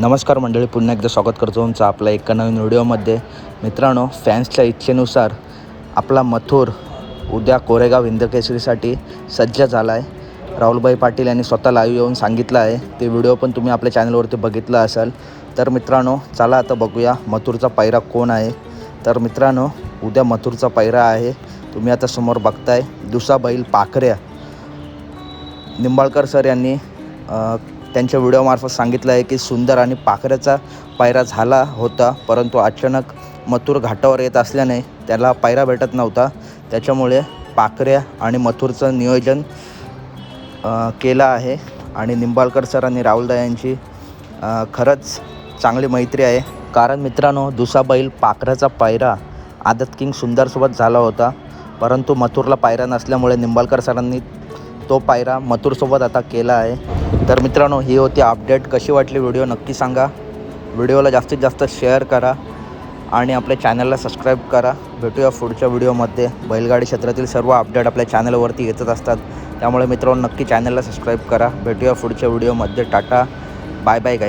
नमस्कार मंडळी पुन्हा एकदा स्वागत करतो तुमचं आपल्या एका नवीन व्हिडिओमध्ये. मित्रांनो फॅन्सच्या इच्छेनुसार आपला मथुर उद्या कोरेगाव हिंदकेसरीसाठी सज्ज झाला आहे राहुलभाई पाटील यांनी स्वतः लाईव्ह येऊन सांगितलं आहे. ते व्हिडिओ पण तुम्ही आपल्या चॅनलवरती बघितला असाल. तर मित्रांनो चला आता बघूया मथुरचा पायरा कोण आहे. तर मित्रांनो उद्या मथुरचा पायरा आहे. तुम्ही आता समोर बघताय दुसा बैल पाखऱ्या निंबाळकर सर यांनी त्यांच्या व्हिडिओमार्फत सांगितलं आहे की सुंदर आणि पाखऱ्याचा पायरा झाला होता परंतु अचानक मथुर घाटावर येत असल्याने त्याला पायरा भेटत नव्हता. त्याच्यामुळे पाखऱ्या आणि मथुरचं नियोजन केलं आहे आणि निंबाळकर सर आणि राहुलदा यांची खरंच चांगली मैत्री आहे. कारण मित्रांनो दुसा बैल पाखऱ्याचा पायरा आदत किंग सुंदरसोबत झाला होता परंतु मथुरला पायरा नसल्यामुळे निंबाळकर सरांनी तो पायरा मथुरसोबत आता केला आहे. तर मित्रांनो ही होती अपडेट कशी वाटली व्हिडिओ नक्की सांगा. व्हिडिओला जास्तीत जास्त शेअर करा आणि आपल्या चॅनलला सबस्क्राईब करा. भेटूया पुढच्या व्हिडिओमध्ये बैलगाडी क्षेत्रातील सर्व अपडेट आपल्या चॅनलवरती येतच असतात. त्यामुळे मित्रांनो नक्की चॅनलला सबस्क्राईब करा. भेटूया पुढच्या व्हिडिओमध्ये टाटा. बाय बाय गाय